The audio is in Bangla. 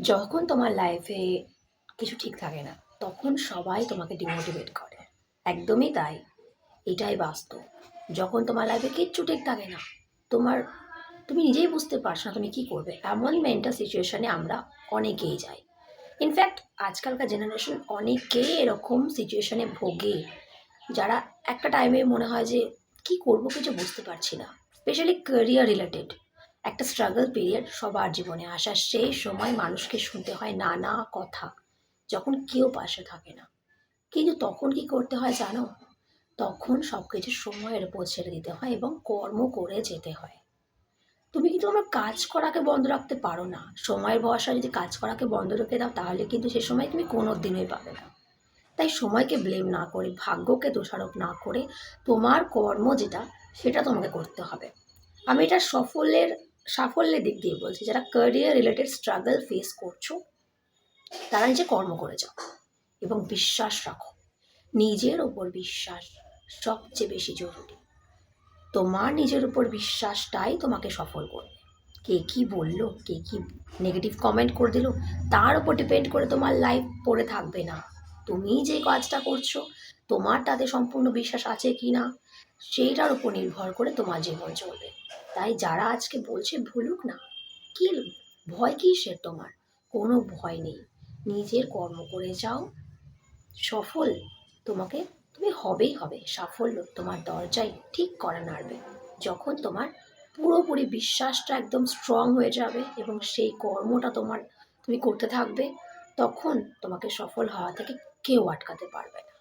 যখন তোমার লাইফে কিছু ঠিক থাকে না, তখন সবাই তোমাকে ডিমোটিভেট করে। একদমই তাই। এটাই বাস্তব। যখন তোমার লাইফে কিচ্ছু ঠিক থাকে না, তোমার, তুমি নিজেই বুঝতে পারছ না তুমি কী করবে। এমন মেন্টাল সিচুয়েশানে আমরা অনেকেই যাই। ইনফ্যাক্ট আজকালকার জেনারেশন অনেকেই এরকম সিচুয়েশানে ভোগে, যারা একটা টাইমে মনে হয় যে, কি করব কিছু বুঝতে পারছি না। স্পেশালি ক্যারিয়ার রিলেটেড একটা স্ট্রাগল পিরিয়ড সবার জীবনে আসা। সেই সময় মানুষকে শুনতে হয় নানা কথা, যখন কেউ পাশে থাকে না। কিন্তু তখন কি করতে হয় জানো? তখন সব কিছু সময়ের উপর ছেড়ে দিতে হয় এবং কর্ম করে যেতে হয়। তুমি কিন্তু আমার কাজ করাকে বন্ধ রাখতে পারো না? সময়ের ভরসা যদি কাজ করাকে বন্ধ রেখে দাও, তাহলে কিন্তু সে সময় তুমি কোনো দিনই পাবে না। তাই সময়কে ব্লেম না করে, ভাগ্যকে দোষারোপ না করে তোমার কর্ম যেটা, সেটা তোমাকে করতে হবে। আমি এটা সফলের সাফল্যের দিক দিয়ে বলছি, যারা ক্যারিয়ার রিলেটেড স্ট্রাগল ফেস করছ, তারা নিজে কর্ম করে যাও এবং বিশ্বাস রাখো, নিজের ওপর বিশ্বাস সবচেয়ে বেশি জরুরি। তোমার নিজের উপর বিশ্বাসটাই তোমাকে সফল করবে। কে কি বলল, কে কি নেগেটিভ কমেন্ট করে দিল, তার উপর ডিপেন্ড করে তোমার লাইফ পড়ে থাকবে না। তুমি যে কাজটা করছ তোমার তাতে সম্পূর্ণ বিশ্বাস আছে কি না সেইটার উপর নির্ভর করে তোমার জীবন চলবে। তাই যারা আজকে বলছে ভুলুক না, কি ভয় কিসের তোমার? কোনো ভয় নেই। নিজের কর্ম করে যাও। সফল তোমাকে, তুমি হবেই হবে। সাফল্য তোমার দরজায় ঠিক করা নাড়বে। যখন তোমার পুরোপুরি বিশ্বাসটা একদম স্ট্রং হয়ে যাবে এবং সেই কর্মটা তোমার, তুমি করতে থাকবে, তখন তোমাকে সফল হওয়া থেকে কেউ আটকাতে পারবে না।